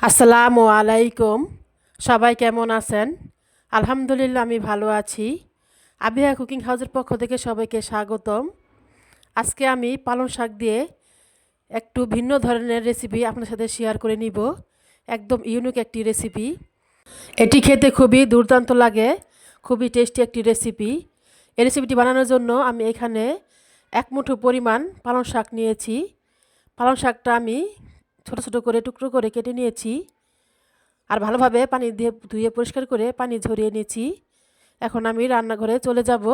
আসসালামু আলাইকুম। সবাই কেমন আছেন? আলহামদুলিল্লাহ, আমি ভালো আছি। আবিহা কুকিং হাউসের পক্ষ থেকে সবাইকে স্বাগতম। আজকে আমি পালং শাক দিয়ে একটু ভিন্ন ধরনের রেসিপি আপনার সাথে শেয়ার করে নিব। একদম ইউনিক একটি রেসিপি এটি খেতে খুবই দুর্দান্ত লাগে, খুবই টেস্টি একটি রেসিপি এই রেসিপিটি বানানোর জন্য আমি এখানে এক মুঠো পরিমাণ পালং শাক নিয়েছি। পালং শাকটা আমি ছোট ছোট করে টুকরো করে কেটে নিয়েছি আর ভালোভাবে পানি দিয়ে ধুয়ে পরিষ্কার করে পানি ঝরিয়ে নিয়েছি। এখন আমি রান্নাঘরে চলে যাব।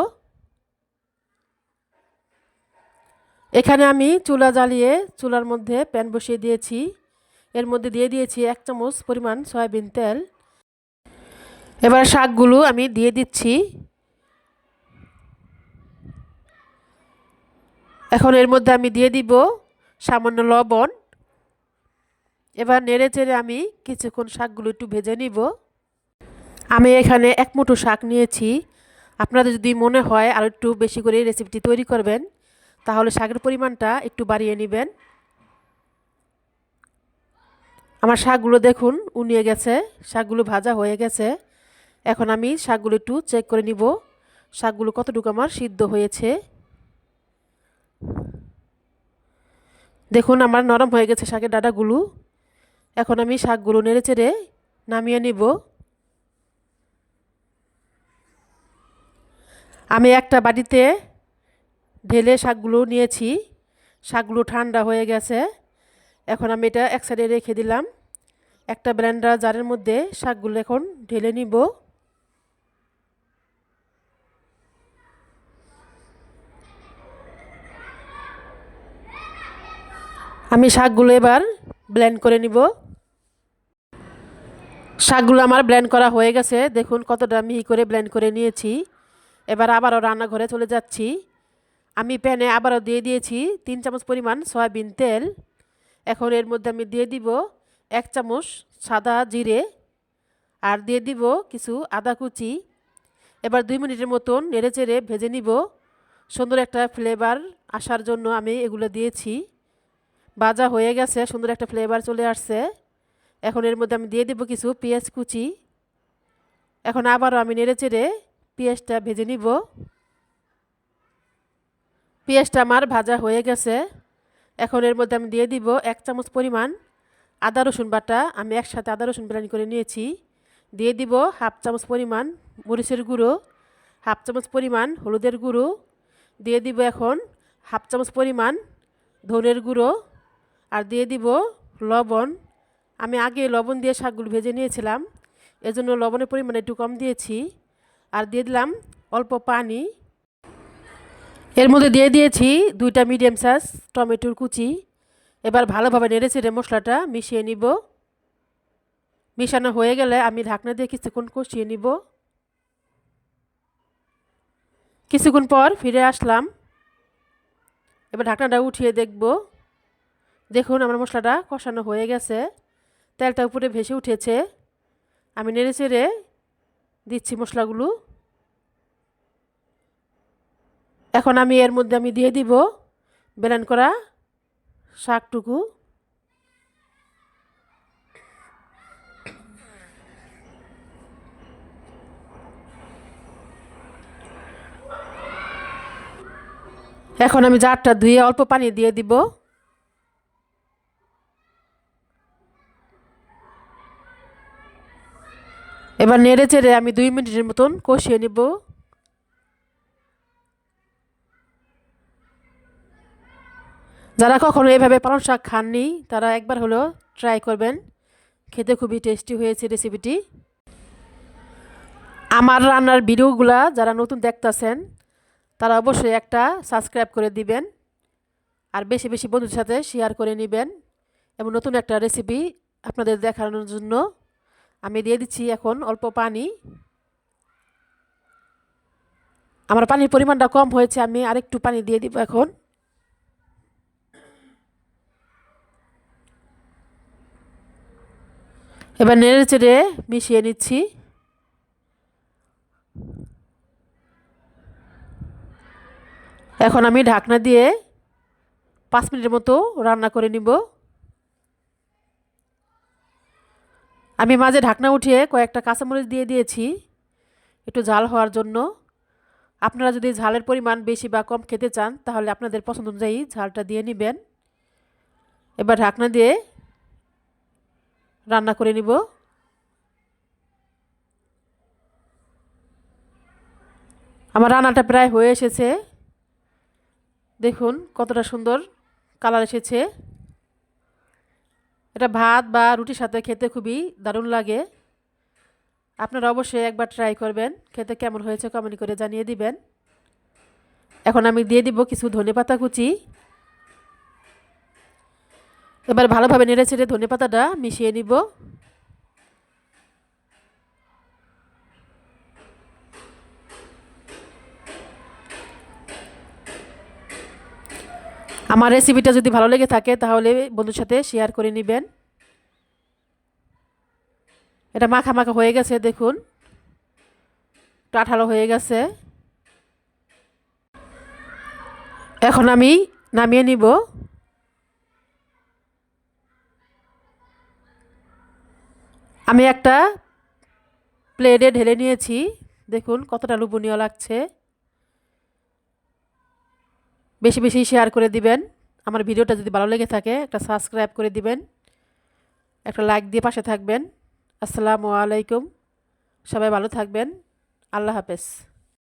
এখানে আমি চুলা জ্বালিয়ে চুলার মধ্যে প্যান বসিয়ে দিয়েছি। এর মধ্যে দিয়ে দিয়েছি এক চামচ পরিমাণ সয়াবিন তেল। এবার শাকগুলো আমি দিয়ে দিচ্ছি। এখন এর মধ্যে আমি দিয়ে দিব সামান্য লবণ। এবার নেড়ে চেড়ে আমি কিছুক্ষণ শাকগুলো একটু ভেজে নিব। আমি এখানে এক মুঠো শাক নিয়েছি। আপনাদের যদি মনে হয় আর একটু বেশি করে রেসিপিটি তৈরি করবেন, তাহলে শাকের পরিমাণটা একটু বাড়িয়ে নেবেন। আমার শাকগুলো দেখুন, উনিয়ে গেছে, শাকগুলো ভাজা হয়ে গেছে। এখন আমি শাকগুলো একটু চেক করে নিব, শাকগুলো কতটুকু আমার সিদ্ধ হয়েছে। দেখুন, আমার নরম হয়ে গেছে শাকের ডাটাগুলো। এখন আমি শাকগুলো নেড়ে চেড়ে নামিয়ে নিব। আমি একটা বাড়িতে ঢেলে শাকগুলো নিয়েছি। শাকগুলো ঠান্ডা হয়ে গেছে। এখন আমি এটা এক সাইডে রেখে দিলাম। একটা ব্লেন্ডার জারের মধ্যে শাকগুলো এখন ঢেলে নিব। আমি শাকগুলো এবার ব্লেন্ড করে নিব। শাকগুলো আমার ব্লেন্ড করা হয়ে গেছে। দেখুন কতটা মিহি করে ব্লেন্ড করে নিয়েছি। এবার আবারও রান্নাঘরে চলে যাচ্ছি। আমি প্যানে আবারও দিয়ে দিয়েছি তিন চামচ পরিমাণ সয়াবিন তেল। এখন এর মধ্যে আমি দিয়ে দিব এক চামচ সাদা জিরে আর দিয়ে দিব কিছু আদা কুচি। এবার দুই মিনিটের মতন নেড়ে চেড়ে ভেজে নিব। সুন্দর একটা ফ্লেভার আসার জন্য আমি এগুলো দিয়েছি। ভাজা হয়ে গেছে, সুন্দর একটা ফ্লেভার চলে আসছে। এখন এর মধ্যে আমি দিয়ে দেবো কিছু পেঁয়াজ কুচি। এখন আবারও আমি নেড়ে চেড়ে পেঁয়াজটা ভেজে নিব। পেঁয়াজটা আমার ভাজা হয়ে গেছে। এখন এর মধ্যে আমি দিয়ে দিব এক চামচ পরিমাণ আদা রসুন বাটা। আমি একসাথে আদা রসুন ব্লেন্ড করে নিয়েছি। দিয়ে দিব হাফ চামচ পরিমাণ মরিচের গুঁড়ো, হাফ চামচ পরিমাণ হলুদের গুঁড়ো। দিয়ে দিব এখন হাফ চামচ পরিমাণ ধনের গুঁড়ো। আর দিয়ে দিব লবণ। আমি আগে লবণ দিয়ে শাকগুলো ভেজে নিয়েছিলাম। এজন্য লবণের পরিমাণ একটু কম দিয়েছি। আর দিয়ে দিলাম অল্প পানি। এর মধ্যে দিয়ে দিয়েছি দুইটা মিডিয়াম সাইজ টমেটোর কুচি। এবার ভালোভাবে নেড়ে চেড়ে মশলাটা মিশিয়ে নিব। মিশানো হয়ে গেলে আমি ঢাকনা দিয়ে কিছুক্ষণ কষিয়ে নিব। কিছুক্ষণ পর ফিরে আসলাম। এবার ঢাকনাটা উঠিয়ে দেখব। দেখুন আমার মশলাটা কষানো হয়ে গেছে। তেলটা উপরে ভেসে উঠেছে। আমি নেড়ে চেড়ে দিচ্ছি মশলাগুলো। এখন আমি এর মধ্যে আমি দিয়ে দিব বেলান করা শাকটুকু। এখন আমি জারটা ধুয়ে অল্প পানি দিয়ে দিব। এবার নেড়ে চেড়ে আমি দুই মিনিটের মতন কষিয়ে নিব। যারা কখনো এভাবে পালং শাক খাননি, তারা একবার হলেও ট্রাই করবেন। খেতে খুবই টেস্টি হয়েছে রেসিপিটি আমার রান্নার ভিডিওগুলা যারা নতুন দেখতেছেন, তারা অবশ্যই একটা সাবস্ক্রাইব করে দিবেন আর বেশি বেশি বন্ধুদের সাথে শেয়ার করে নেবেন এবং নতুন একটা রেসিপি আপনাদের দেখানোর জন্য আমি দিয়ে দিচ্ছি এখন অল্প পানি। আমার পানির পরিমাণটা কম হয়েছে, আমি আরেকটু পানি দিয়ে দিব এখন। এবার নেড়ে চেড়ে মিশিয়ে নিচ্ছি। এখন আমি ঢাকনা দিয়ে পাঁচ মিনিটের মতো রান্না করে নিব। আমি মাঝে ঢাকনা উঠিয়ে কয়েকটা কাঁচামরিচ দিয়ে দিয়েছি, একটু ঝাল হওয়ার জন্য। আপনারা যদি ঝালের পরিমাণ বেশি বা কম খেতে চান, তাহলে আপনাদের পছন্দ অনুযায়ী ঝালটা দিয়ে নেবেন। এবার ঢাকনা দিয়ে রান্না করে নিব। আমার রান্নাটা প্রায় হয়ে এসেছে। দেখুন কতটা সুন্দর কালার এসেছে। এটা ভাত বা রুটির সাথে খেতে খুবই দারুণ লাগে। আপনারা অবশ্যই একবার ট্রাই করবেন। খেতে কেমন হয়েছে কমেন্ট করে জানিয়ে দিবেন। এখন আমি দিয়ে দিব কিছু ধনে পাতা কুচি। এবার ভালোভাবে নেড়ে ছেড়ে ধনে পাতাটা মিশিয়ে নিব। আমার রেসিপিটা যদি ভালো লেগে থাকে, তাহলে বন্ধুর সাথে শেয়ার করে নেবেন। এটা মাখা মাখা হয়ে গেছে, দেখুন। একটু আঠালো হয়ে গেছে। এখন আমি নামিয়ে নিব। আমি একটা প্লেটে ঢেলে নিয়েছি। দেখুন কতটা লোভনীয় লাগছে। বেশি বেশি শেয়ার করে দিবেন। আমার ভিডিওটা যদি ভালো লেগে থাকে, একটা সাবস্ক্রাইব করে দিবেন। একটা লাইক দিয়ে পাশে থাকবেন। আসসালামু আলাইকুম। সবাই ভালো থাকবেন। আল্লাহ হাফেজ।